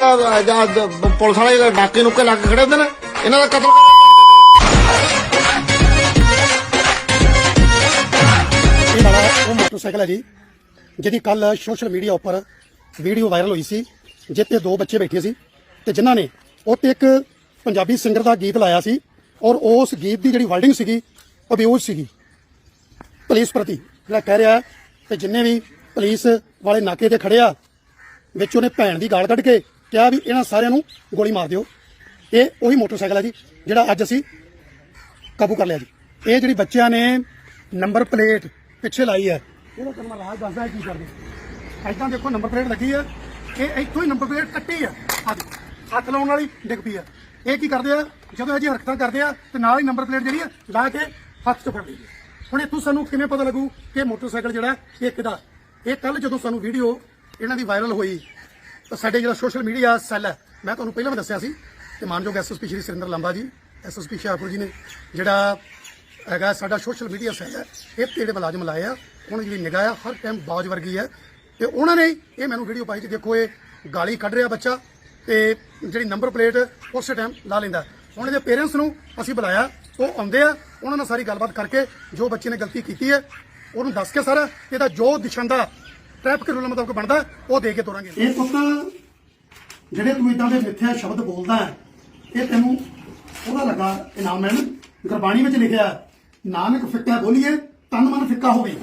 ਆਹ ਜਾਂ ਦ- ਪੁਲਿਸ ਵਾਲੇ ਡਾਕੇ ਨੁੱਕੇ ਲੱਗ ਖੜੇ ਹੁੰਦੇ ਨੇ, ਇਹਨਾਂ ਦਾ ਕਤਲ ਇਹ ਵਾਲਾ ਉਹ ਮੋਟਰਸਾਈਕਲ ਹੈ ਜੀ, ਜਿਹਦੀ ਕੱਲ ਸੋਸ਼ਲ ਮੀਡੀਆ ਉੱਪਰ ਵੀਡੀਓ ਵਾਇਰਲ ਹੋਈ ਸੀ ਜਿੱਤੇ ਦੋ ਬੱਚੇ ਬੈਠੇ ਸੀ ਤੇ ਜਿਨ੍ਹਾਂ ਨੇ ਉਹ ਤੇ ਇੱਕ ਪੰਜਾਬੀ ਸਿੰਗਰ ਦਾ ਗੀਤ ਲਾਇਆ ਸੀ ਔਰ ਉਸ ਗੀਤ ਦੀ ਜਿਹੜੀ ਵਰਡਿੰਗ ਸੀਗੀ, ਉਹ ਅਬਿਊਜ਼ ਸੀਗੀ। ਪੁਲਿਸ ਪ੍ਰਤੀ ਜਿਹੜਾ ਕਹਿ ਰਿਹਾ ਤੇ ਜਿੰਨੇ ਵੀ ਪੁਲਿਸ ਵਾਲੇ ਨਾਕੇ ਤੇ ਖੜਿਆ ਵਿੱਚ ਉਹਨੇ ਭੈਣ ਦੀ ਗਾਲ ਕੱਢ ਕੇ ਕਿਹਾ ਵੀ ਇਹਨਾਂ ਸਾਰਿਆਂ ਨੂੰ ਗੋਲੀ ਮਾਰ ਦਿਓ। ਇਹ ਉਹੀ ਮੋਟਰਸਾਈਕਲ ਹੈ ਜੀ, ਜਿਹੜਾ ਅੱਜ ਅਸੀਂ ਕਾਬੂ ਕਰ ਲਿਆ ਜੀ। ਇਹ ਜਿਹੜੀ ਬੱਚਿਆਂ ਨੇ ਨੰਬਰ ਪਲੇਟ ਪਿੱਛੇ ਲਾਈ ਹੈ। ਇਹਦਾ ਤੁਹਾਨੂੰ ਮੈਂ ਰਾਜ ਦੱਸਦਾ ਕੀ ਕਰਦੇ। ਐਦਾਂ ਦੇਖੋ, ਨੰਬਰ ਪਲੇਟ ਲੱਗੀ ਹੈ। ਇਹ ਇੱਥੋਂ ਹੀ ਨੰਬਰ ਪਲੇਟ ਕੱਟੀ ਹੈ। ਆਹ ਹੱਥ ਲਾਉਣ ਵਾਲੀ ਡਿੱਗ ਪਈ ਹੈ। ਇਹ ਕੀ ਕਰਦੇ ਆ? ਜਦੋਂ ਇਹ ਜੀ ਹਰਕਤਾਂ ਕਰਦੇ ਆ, ਤੇ ਨਾਲ ਹੀ ਨੰਬਰ ਪਲੇਟ ਜਿਹੜੀ ਹੈ, ਲਾ ਕੇ ਹੱਥ 'ਚ ਫੜ ਲਈ ਹੁਣ ਇੱਥੋਂ ਸਾਨੂੰ ਕਿਵੇਂ ਪਤਾ ਲੱਗੂ ਕਿ ਮੋਟਰਸਾਈਕਲ ਜਿਹੜਾ ਇਹ ਕਿਹਦਾ? ਇਹ ਕੱਲ ਜਦੋਂ ਸਾਨੂੰ ਵੀਡੀਓ ਇਹਨਾਂ ਦੀ ਵਾਇਰਲ ਹੋਈ ਤਾਂ ਸਾਡੇ ਜਿਹੜਾ ਸੋਸ਼ਲ ਮੀਡੀਆ ਸੈੱਲ ਹੈ, ਮੈਂ ਤੁਹਾਨੂੰ ਪਹਿਲਾਂ ਵੀ ਦੱਸਿਆ ਸੀ ਤੇ ਮਾਨਯੋਗ ਐਸਐਸਪੀ ਸ਼੍ਰੀ ਸੁਰਿੰਦਰ ਲੰਬਾ ਜੀ ਐਸਐਸਪੀ ਸ਼ਾਹਪੁਰ ਜੀ ਨੇ ਜਿਹੜਾ ਹੈਗਾ ਸਾਡਾ ਸੋਸ਼ਲ ਮੀਡੀਆ ਸੈੱਲ ਹੈ, ਇਹ ਤੇ ਜਿਹੜੇ ਮੁਲਾਜ਼ਮ ਲਾਏ ਆ, ਉਹਨਾਂ ਦੀ ਜਿਹੜੀ ਨਿਗਾਹ ਆ, ਹਰ ਟਾਈਮ ਬਾਜ ਵਰਗੀ ਹੈ। ਤੇ ਉਹਨਾਂ ਨੇ ਇਹ ਮੈਨੂੰ ਵੀਡੀਓ ਪਾਈ ਕਿ ਦੇਖੋ ਇਹ ਗਾਲੀ ਕੱਢ ਰਿਹਾ ਬੱਚਾ ਤੇ ਜਿਹੜੀ ਨੰਬਰ ਪਲੇਟ ਉਸੇ ਟਾਈਮ ਲਾ ਲੈਂਦਾ। ਹੁਣ ਇਹਦੇ ਪੇਰੈਂਟਸ ਨੂੰ ਅਸੀਂ ਬੁਲਾਇਆ, ਉਹ ਆਉਂਦੇ ਆ, ਉਹਨਾਂ ਨਾਲ ਸਾਰੀ ਗੱਲਬਾਤ ਕਰਕੇ ਜੋ ਬੱਚੇ ਨੇ ਗਲਤੀ ਕੀਤੀ ਹੈ, ਉਹਨੂੰ ਦੱਸ ਕੇ ਸਾਰਾ, ਇਹਦਾ ਜੋ ਦਿਸ਼ਾਂਦਾ ਟ੍ਰੈਫਿਕ ਰੂਲ ਮੁਤਾਬਕ ਬਣਦਾ ਉਹ ਦੇ ਕੇ ਤੋਰਾਂਗੇ। ਇਹ ਪੁੱਤ ਜਿਹੜੇ ਤੂੰ ਇਦਾਂ ਦੇ ਮਿੱਥਿਆ ਸ਼ਬਦ ਬੋਲਦਾ ਹੈ, ਇਹ ਤੈਨੂੰ ਉਹਦਾ ਲੱਗਾ ਇਨਾਮ ਮਿਲਣ ਗੁਰਬਾਣੀ ਵਿੱਚ ਲਿਖਿਆ ਹੈ, ਨਾਨਕ ਫਿੱਕਾ ਬੋਲੀਏ ਤਨ ਮਨ ਫਿੱਕਾ ਹੋਵੇ।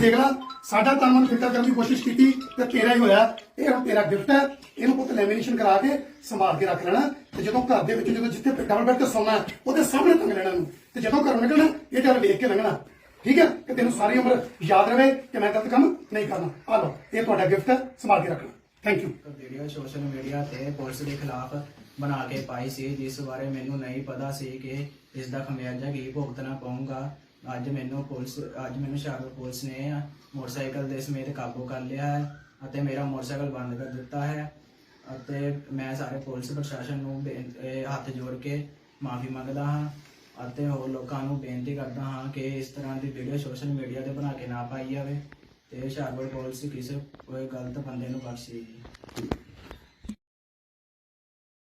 ਦੇਖ ਲੈ ਸਾਡਾ ਤਨ ਮਨ ਫਿੱਕਾ ਕਰਨ ਦੀ ਕੋਸ਼ਿਸ਼ ਕੀਤੀ ਤੇ ਤੇਰਾ ਹੀ ਹੋਇਆ। ਇਹ ਹੁਣ ਤੇਰਾ ਗਿਫਟ ਹੈ ਇਹਨੂੰ ਪੁੱਤ ਲੈਮੀਨੇਸ਼ਨ ਕਰਾ ਕੇ ਸੰਭਾਲ ਕੇ ਰੱਖ ਲੈਣਾ। ਤੇ ਜਦੋਂ ਘਰ ਦੇ ਵਿੱਚ ਜਦੋਂ ਜਿੱਥੇ ਡਬਲ ਬੈੱਡ ਤੇ ਸੌਣਾ ਹੈ, ਉਹਦੇ ਸਾਹਮਣੇ ਟੰਗ ਲੈਣਾ ਨੂੰ। ਤੇ ਜਦੋਂ ਘਰੋਂ ਨਿਕਲਣਾ ਇਹ ਚੱਲ ਵੇਖ ਕੇ ਲੰਘਣਾ। ਠੀਕ ਹੈ? ਕਿ ਤੈਨੂੰ ਸਾਰੀ ਉਮਰ ਯਾਦ ਰਵੇ ਕਿ ਮੈਂ ਗਲਤ ਕੰਮ ਨਹੀਂ ਕਰਨਾ। ਆ ਲਓ, ਇਹ ਤੁਹਾਡਾ ਗਿਫਟ ਹੈ ਸੰਭਾਲ ਕੇ ਰੱਖਣਾ। Thank you video social media ਤੇ ਪੁਲਿਸ ਦੇ ਖਿਲਾਫ ਬਣਾ ਕੇ ਪਾਈ ਸੀ, ਜਿਸ ਬਾਰੇ ਮੈਨੂੰ ਨਹੀਂ ਪਤਾ ਸੀ ਕਿ ਇਸ ਦਾ ਖਮਿਆਜਾ ਕੀ ਭੁਗਤਣਾ ਪਊਗਾ। ਅੱਜ ਮੈਨੂੰ ਪੁਲਿਸ, ਅੱਜ ਮੈਨੂੰ ਹੁਸ਼ਿਆਰਪੁਰ ਪੁਲਿਸ ਨੇ ਮੋਟਰਸਾਈਕਲ ਦੇ ਸਮੇਤ ਕਾਬੂ ਕਰ ਲਿਆ ਹੈ ਅਤੇ ਮੇਰਾ ਮੋਟਰਸਾਈਕਲ ਬੰਦ ਕਰ ਦਿੱਤਾ ਹੈ ਅਤੇ ਮੈਂ ਸਾਰੇ ਪੁਲਿਸ ਪ੍ਰਸ਼ਾਸਨ ਨੂੰ ਹੱਥ ਜੋੜ ਕੇ ਮਾਫੀ ਮੰਗਦਾ ਹਾਂ। ਅਤੇ ਹੋਰ ਲੋਕਾਂ ਨੂੰ ਬੇਨਤੀ ਕਰਦਾ ਹਾਂ ਕਿ ਇਸ ਤਰ੍ਹਾਂ ਦੀ ਵੀਡੀਓ ਸੋਸ਼ਲ ਮੀਡੀਆ ਤੇ ਬਣਾ ਕੇ ਨਾ ਪਾਈ ਜਾਵੇ ਤੇ ਹੁਸ਼ਿਆਰਪੁਰ ਪੁਲਿਸ ਕਿਸੇ ਕੋਈ ਗਲਤ ਬੰਦੇ ਨੂੰ ਬਖਸ਼ੇਗੀ